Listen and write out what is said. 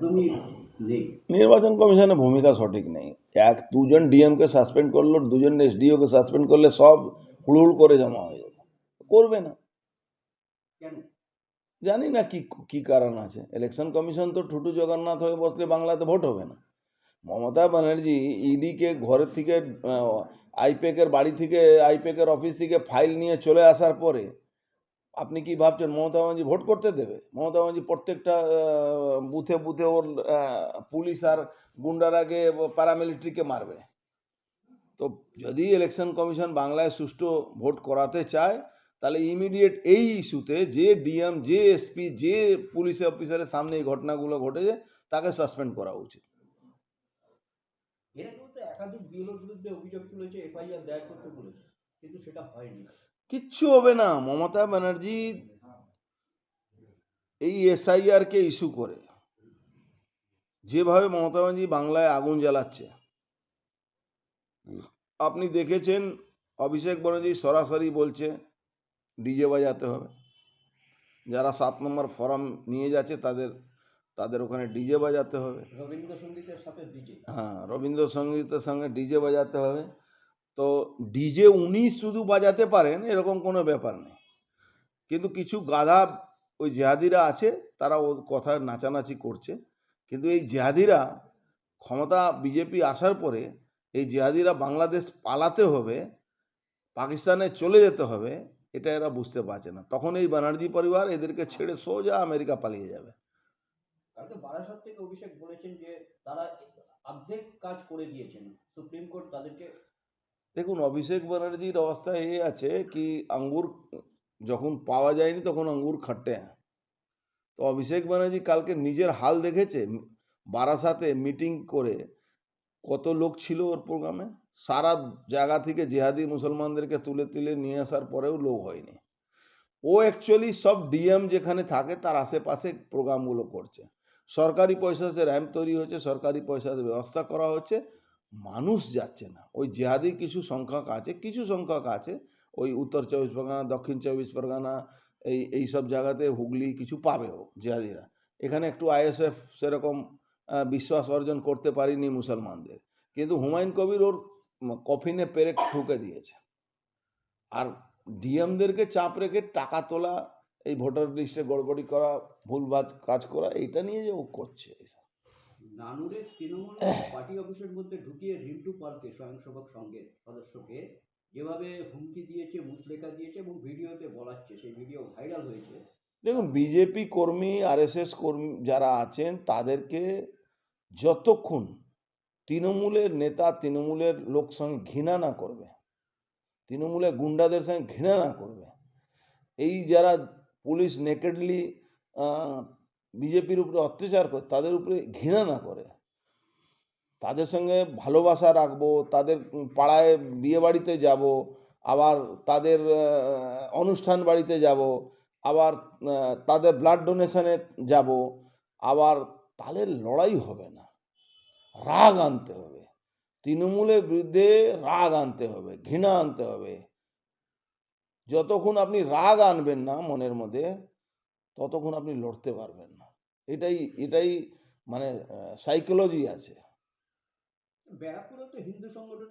একদমই নেই। নির্বাচন কমিশনের ভূমিকা সঠিক নেই। এক দুজন ডিএমকে সাসপেন্ড করল দুজন এসডিওকে সাসপেন্ড করলে সব হুড়হুড় করে জমা হয়ে যাবে। করবে না। কেন? জানি না কি কি কারণ আছে। ইলেকশন কমিশন তো ঠুটু জগন্নাথ হয়ে বসলে বাংলাতে ভোট হবে না। মমতা ব্যানার্জি ইডিকে ঘরের থেকে আইপেকের বাড়ি থেকে আইপেকের অফিস থেকে ফাইল নিয়ে চলে আসার পরে আপনি কি ভাবছেন মমতা ব্যানার্জি ভোট করতে দেবে? মমতা ব্যানার্জি প্রত্যেকটা বুথে বুথে ওর পুলিশ আর গুন্ডার আগে প্যারামিলিটারিকে মারবে। তো যদি ইলেকশন কমিশন বাংলায় সুষ্ঠু ভোট করাতে চায়, তাহলে ইমিডিয়েট এই ইস্যুতে যে ডিএম যে এসপি যে পুলিশ অফিসারের সামনে এই ঘটনাগুলো ঘটেছে, তাকে সাসপেন্ড করা উচিত। একাধিক বিএলওর বিরুদ্ধে অভিযোগ তুলেছে এফআইআর দায়ের করতে বলেছে, কিন্তু সেটা হয়নি। কিচ্ছু হবে না। মমতা ব্যানার্জি এই এসআইআর কে ইস্যু করে। যেভাবে মমতা ব্যানার্জি বাংলায় আগুন জ্বালাচ্ছে। আপনি দেখেছেন অভিষেক ব্যানার্জি সরাসরি বলছে ডিজে বাজাতে হবে। যারা সাত নম্বর ফর্ম নিয়ে যাচ্ছে তাদের তাদের ওখানে ডিজে বাজাতে হবে। রবীন্দ্রসঙ্গীতের সাথে ডিজে। হ্যাঁ রবীন্দ্রসঙ্গীতের সঙ্গে ডিজে বাজাতে হবে। তো ডিজে উনি শুধু বাজাতে পারেন, এরকম কোনো ব্যাপার নেই। কিন্তু কিছু গাধা ওই জেহাদিরা আছে, তারা ওর কথা নাচানাচি করছে। কিন্তু এই জেহাদিরা ক্ষমতা বিজেপি আসার পরে, এই জেহাদিরা বাংলাদেশ পালাতে হবে, পাকিস্তানে চলে যেতে হবে, এটা এরা বুঝতে পারছে না। তখন এই ব্যানার্জি পরিবার এদেরকে ছেড়ে সোজা আমেরিকা পালিয়ে যাবে। থেকে অভিষেক বলেছেন যে, তারা অর্ধেক কাজ করে দিয়েছেন। সুপ্রিম কোর্ট তাদেরকে দেখুন, অভিষেক ব্যানার্জির অবস্থা এই আছে কি, আঙ্গুর যখন পাওয়া যায়নি তখন আঙ্গুর খাটে। তো অভিষেক ব্যানার্জি কালকে নিজের হাল দেখেছে, বারাসাতে মিটিং করে কত লোক ছিল ওর প্রোগ্রামে? সারা জায়গা থেকে জেহাদি মুসলমানদেরকে তুলে তুলে নিয়ে আসার পরেও লোক হয়নি। ও অ্যাকচুয়ালি সব ডিএম যেখানে থাকে তার আশেপাশে প্রোগ্রামগুলো করছে। সরকারি পয়সাতে র্যাম্প তৈরি হচ্ছে সরকারি পয়সাতে ব্যবস্থা করা হচ্ছে। মানুষ যাচ্ছে না। ওই জেহাদি কিছু সংখ্যক আছে, কিছু সংখ্যক আছে। ওই উত্তর চব্বিশ পরগনা, দক্ষিণ চব্বিশ পরগনা, এই এই সব জায়গাতে হুগলি কিছু পাবেও জেহাদিরা। এখানে একটু আইএসএফ সেরকম বিশ্বাস অর্জন করতে পারিনি মুসলমানদের। কিন্তু হুমায়ুন কবির ওর কফিনে পেরেক ঠুকে দিয়েছে। আর ডিএমদেরকে চাপ রেখে টাকা তোলা, এই ভোটার লিস্টে গড়বড়ি করা, ভুলভাল কাজ করা, এইটা নিয়ে যে ও করছে এইসব। নানুরের তৃণমূল পার্টি অফিসের মধ্যে ঢুকিয়ে রিন্টু পালকে স্বয়ংসেবক সংঘের সদস্যকে যেভাবে হুমকি দিয়েছে মুসলেখা দিয়েছে এবং ভিডিওতে বলাচ্ছে সেই ভিডিও ভাইরাল হয়েছে। দেখুন বিজেপি কর্মী আরএসএস কর্মী যারা আছেন তাদেরকে যতক্ষণ তৃণমূলের নেতা তৃণমূলের লোক সঙ্গে ঘৃণা না করবে তৃণমূলের গুন্ডাদের সঙ্গে ঘৃণা না করবে এই যারা পুলিশ নেকেডলি বিজেপির উপরে অত্যাচার করে, তাদের উপরে ঘৃণা না করে। তাদের সঙ্গে ভালোবাসা রাখব, তাদের পাড়ায় বিয়ে বাড়িতে যাব, আবার তাদের অনুষ্ঠান বাড়িতে যাব, আবার তাদের ব্লাড ডোনেশনে যাব, আবার তাহলে লড়াই হবে না। রাগ আনতে হবে। তৃণমূলের বিরুদ্ধে রাগ আনতে হবে, ঘৃণা আনতে হবে। যতক্ষণ আপনি রাগ আনবেন না মনের মধ্যে ততক্ষণ আপনি লড়তে পারবেন না। এটাই এটাই মানে সাইকোলজি আছে। ব্যারাকপুরে তো হিন্দু সংগঠন